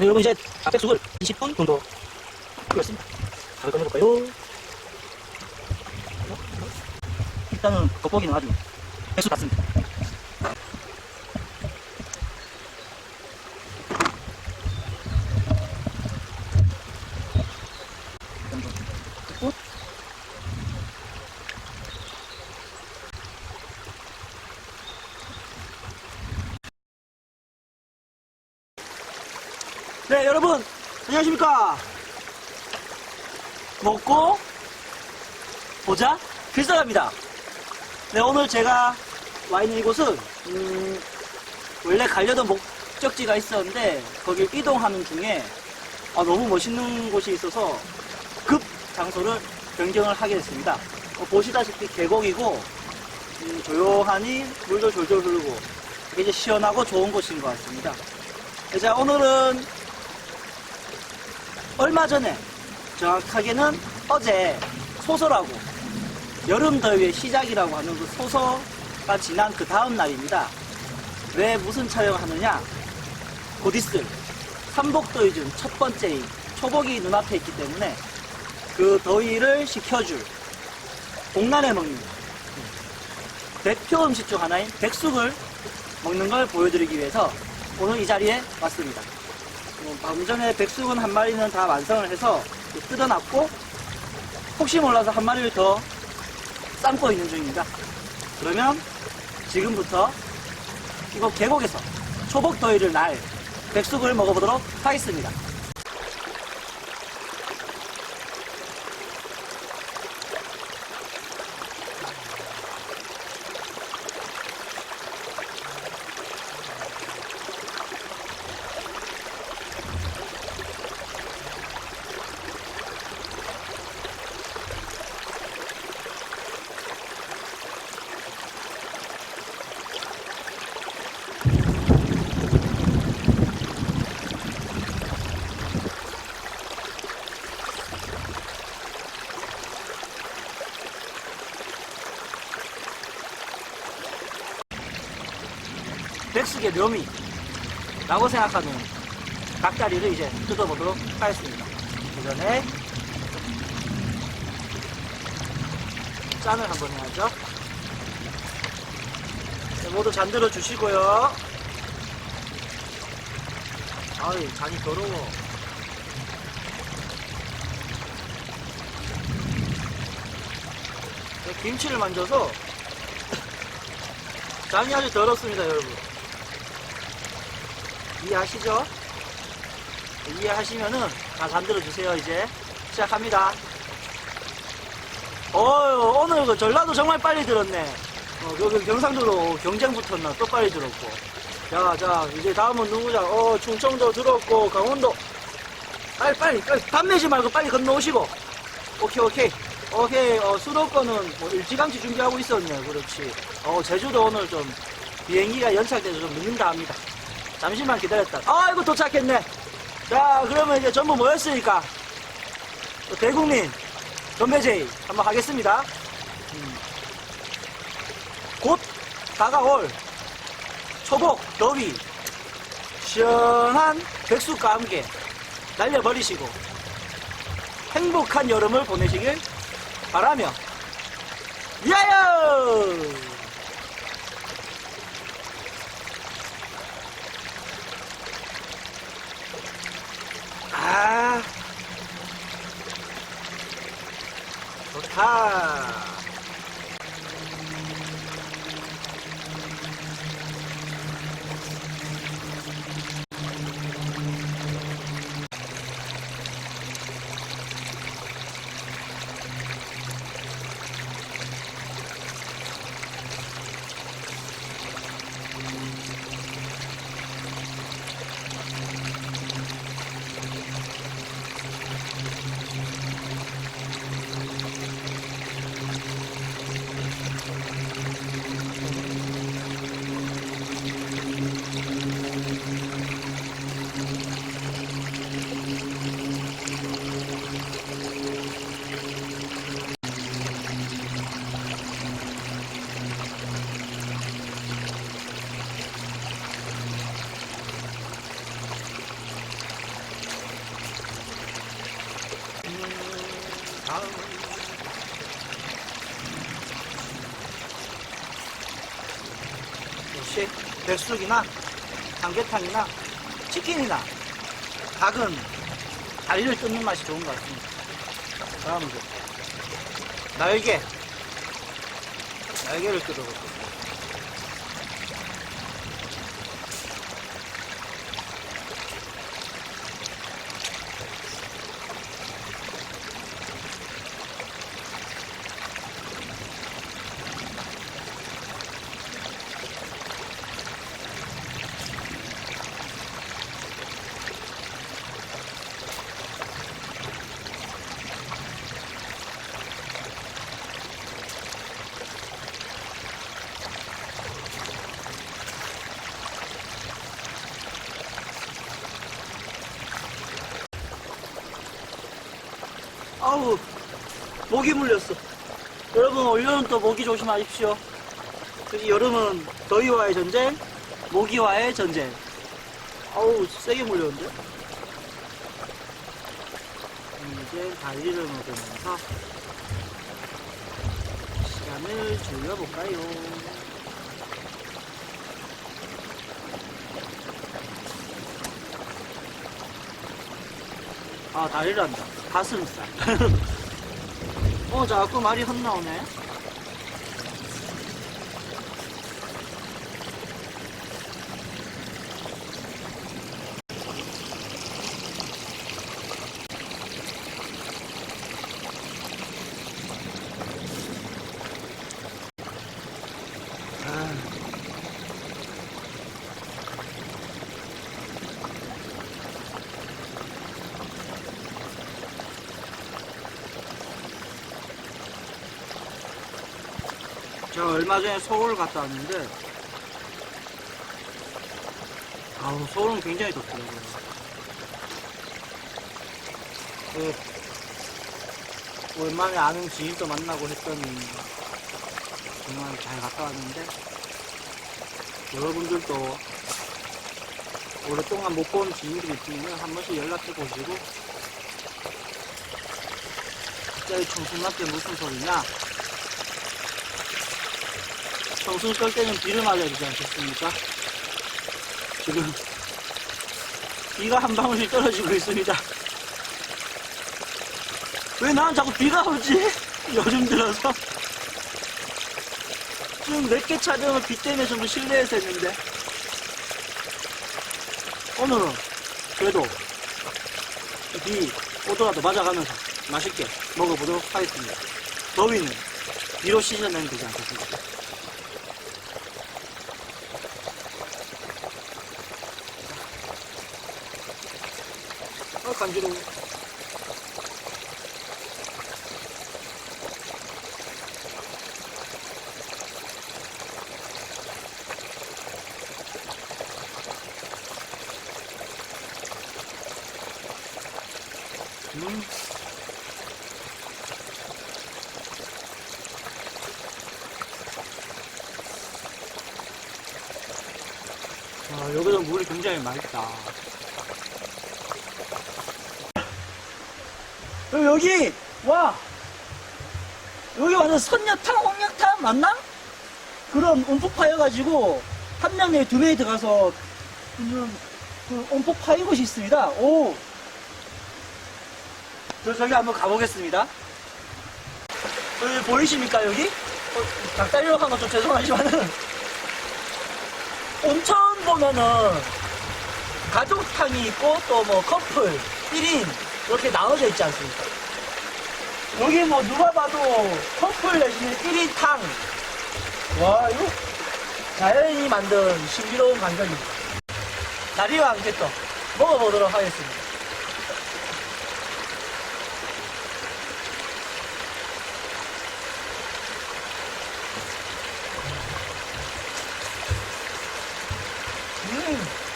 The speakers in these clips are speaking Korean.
네, 여러분 이제 앞백숙을 20분 정도 끓였습니다. 바로 꺼내볼까요? 일단은 겉보기는 아주 백숙 같습니다. 네, 여러분, 안녕하십니까. 먹고, 보자, 필사갑니다. 네, 오늘 제가 와 있는 이곳은, 음, 원래 가려던 목적지가 있었는데, 거길 이동하는 중에, 아, 너무 멋있는 곳이 있어서, 급 장소를 변경을 하게 됐습니다. 어, 보시다시피 계곡이고, 음, 조용하니 물도 졸졸 흐르고, 이게 시원하고 좋은 곳인 것 같습니다. 자, 오늘은 얼마 전에 정확하게는 어제 소설하고 여름 더위의 시작이라고 하는 그 소설가 지난 그 다음 날입니다. 왜 무슨 촬영을 하느냐? 곧 있을 삼복더위 중 첫 번째인 초복이 눈앞에 있기 때문에 그 더위를 식혀줄 복날에 먹는 대표 음식 중 하나인 백숙을 먹는 걸 보여드리기 위해서 오늘 이 자리에 왔습니다. 어, 방금 전에 백숙은 한 마리는 다 완성을 해서 뜯어놨고 혹시 몰라서 한 마리를 더 삶고 있는 중입니다. 그러면 지금부터 이거 계곡에서 초복 더위를 날 백숙을 먹어보도록 하겠습니다. 백숙의 묘미 라고 생각하는 닭다리를 이제 뜯어보도록 하겠습니다. 그 전에 짠을 한번 해야죠. 네, 모두 잔들어 주시고요. 아이, 잔이 더러워. 네, 김치를 만져서 잔이 아주 더럽습니다, 여러분. 이해하시죠? 이해하시면은 다 잠들어 주세요 이제. 시작합니다. 어 오늘 그 전라도 정말 빨리 들었네. 어, 여기 경상도로 경쟁 붙었나? 또 빨리 들었고. 자자 이제 다음은 누구냐? 어 충청도 들었고 강원도. 빨리 빨리 빨리. 밥 내지 말고 빨리 건너오시고. 오케이 오케이. 오케이 어 수도권은 뭐 일찌감치 준비하고 있었네. 그렇지. 어 제주도 오늘 좀 비행기가 연착돼서 좀 늦는다 합니다 잠시만 기다렸다. 아이고 도착했네. 자 그러면 이제 전부 모였으니까 또 대국민 전매제의 한번 하겠습니다. 음. 곧 다가올 초복 더위 시원한 백숙과 함께 날려버리시고 행복한 여름을 보내시길 바라며 위하여! 아 좋다 역시 백숙이나 삼계탕이나 치킨이나 닭은 다리를 뜯는 맛이 좋은 것 같습니다. 다음은 날개 날개를 뜯어볼게요. 아우 모기 물렸어. 여러분 올여름 또 모기 조심하십시오. 이 여름은 더위와의 전쟁 모기와의 전쟁. 아우 세게 물렸는데? 음, 이제 달리를 먹으면서 시간을 줄여볼까요? 아 다리를 한다 가슴살. 어 자꾸 말이 헛나오네 저 얼마 전에 서울 갔다 왔는데 아우 서울은 굉장히 덥더라고요. 그, 오랜만에 아는 지인도 만나고 했더니 정말 잘 갔다 왔는데 여러분들도 오랫동안 못 본 지인들이 있으면 한 번씩 연락해 보시고 갑자기 청순맞게 무슨 소리냐 청순 끌 때는 비를 맞아야 되지 않겠습니까? 지금 비가 한 방울씩 떨어지고 있습니다. 왜 난 자꾸 비가 오지? 요즘 들어서. 지금 몇 개 촬영을 비 때문에 전부 실내에서 했는데. 오늘은 그래도 이비 오더라도 맞아가면서 맛있게 먹어보도록 하겠습니다. 더위는 비로 씻어내면 되지 않겠습니까? 간지러워. 음. 아, 여기도 물이 굉장히 맑다. 여기 와 여기 완전 선녀탕 홍역탕 맞나? 그런 온폭 파여가지고 한 명에 두 명이 들어가서 그냥 그 온폭 파인 곳이 있습니다. 오, 저 저기 한번 가보겠습니다. 여기 보이십니까 여기? 어, 닭다리로 한건 좀 죄송하지만은 온천 보면은 가족탕이 있고 또 뭐 커플 1인 이렇게 나눠져 있지 않습니까? 여기 뭐 누가 봐도 커플 내지는 1인 탕. 와 이거 자연인이 만든 신비로운 광경입니다. 다리와 함께떡 먹어보도록 하겠습니다. 음.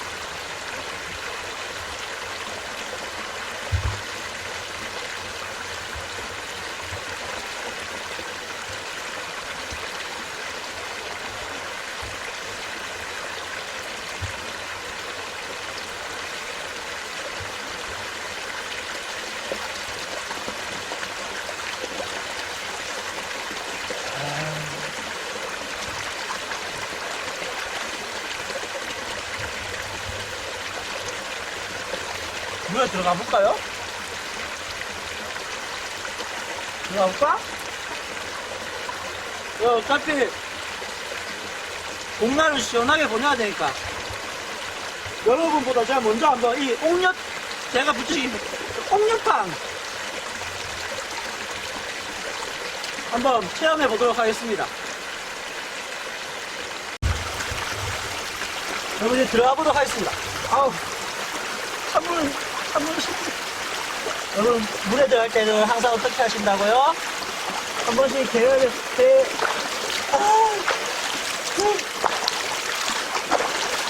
물에 들어가 볼까요? 들어가 볼까? 야, 어차피 봄날은 시원하게 보내야 되니까 여러분보다 제가 먼저 한번 이 옥녀 제가 붙이신 옥녀탕 한번 체험해 보도록 하겠습니다. 여러분 이제 들어가 보도록 하겠습니다. 아우 찬물 찬물 여러분 물에 들어갈 때는 항상 어떻게 하신다고요? 한 번씩 개를 개 아, 후.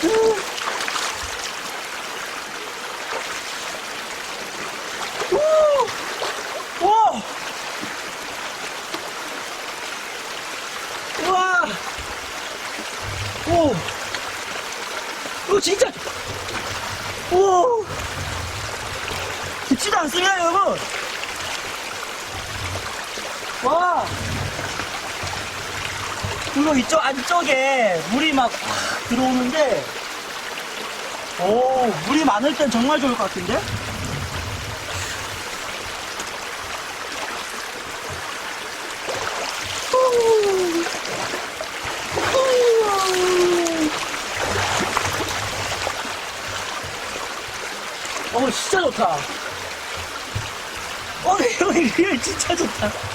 후. 우! 와! 우와! 오! 이거 진짜! 오! 깊지도 않습니다, 여러분! 와! 그리고 이쪽 안쪽에 물이 막 확 들어오는데, 오, 물이 많을 땐 정말 좋을 것 같은데? 어, 진짜 좋다. 어, 형이 리얼 진짜 좋다.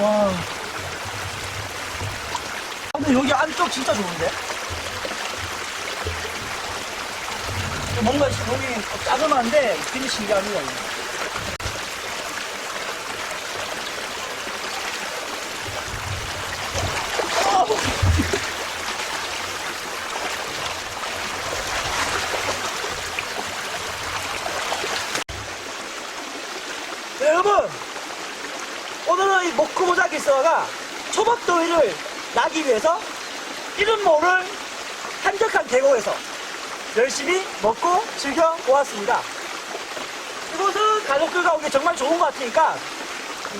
와. 근데 여기 안쪽 진짜 좋은데? 뭔가 여기 짜금한데 되게 신기합니다. 이거. 네, 여러분 오늘은 이 모크모자기스가 초밥더위를 나기 위해서 이름 모를 한적한 계곡에서 열심히 먹고 즐겨 보았습니다. 이곳은 가족들과 오기 정말 좋은 것 같으니까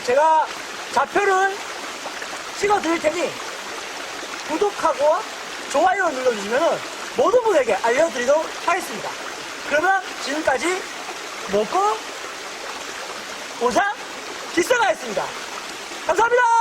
제가 좌표를 찍어 드릴 테니 구독하고 좋아요 눌러주시면 모든 분에게 알려드리도록 하겠습니다. 그러면 지금까지 먹고 보상 기사가였습니다. 감사합니다.